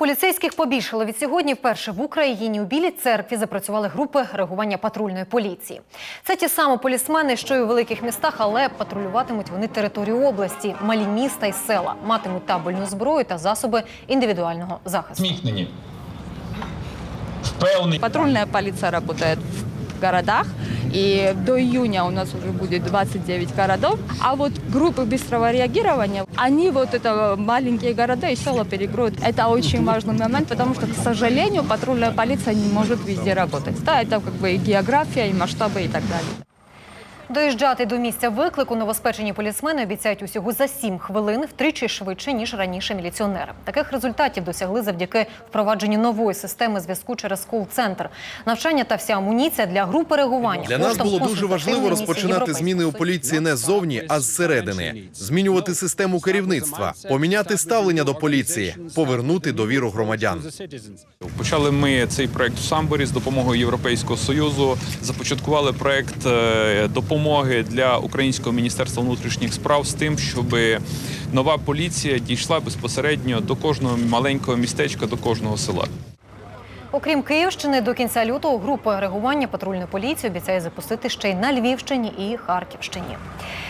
Поліцейських побільшало від сьогодні. Вперше в Україні у Білій церкві запрацювали групи реагування патрульної поліції. Це ті самі полісмени, що й у великих містах, але патрулюватимуть вони територію області, малі міста і села, матимуть табельну зброю та засоби індивідуального захисту. Смікнені. Впевнені. Патрульная полиция работает в городах, и до июня у нас уже будет 29 городов. А вот группы быстрого реагирования, они вот это маленькие города и села перекроют. Это очень важный момент, потому что, к сожалению, патрульная полиция не может везде работать. Да, это как бы и география, и масштабы, и так далее. Доїжджати до місця виклику новоспечені полісмени обіцяють усього за 7 хвилин, втричі швидше ніж раніше міліціонери. Таких результатів досягли завдяки впровадженню нової системи зв'язку через кол-центр. Навчання та вся амуніція для групи реагування. Для нас було дуже важливо розпочинати зміни у поліції не ззовні, а зсередини, змінювати систему керівництва, поміняти ставлення до поліції, повернути довіру громадян. Почали ми цей проект в Самборі з допомогою Європейського союзу. Започаткували проект е, допомоги для українського міністерства внутрішніх справ з тим, щоб нова поліція дійшла безпосередньо до кожного маленького містечка, до кожного села. Окрім Київщини, до кінця лютого група реагування патрульної поліції обіцяє запустити ще й на Львівщині і Харківщині.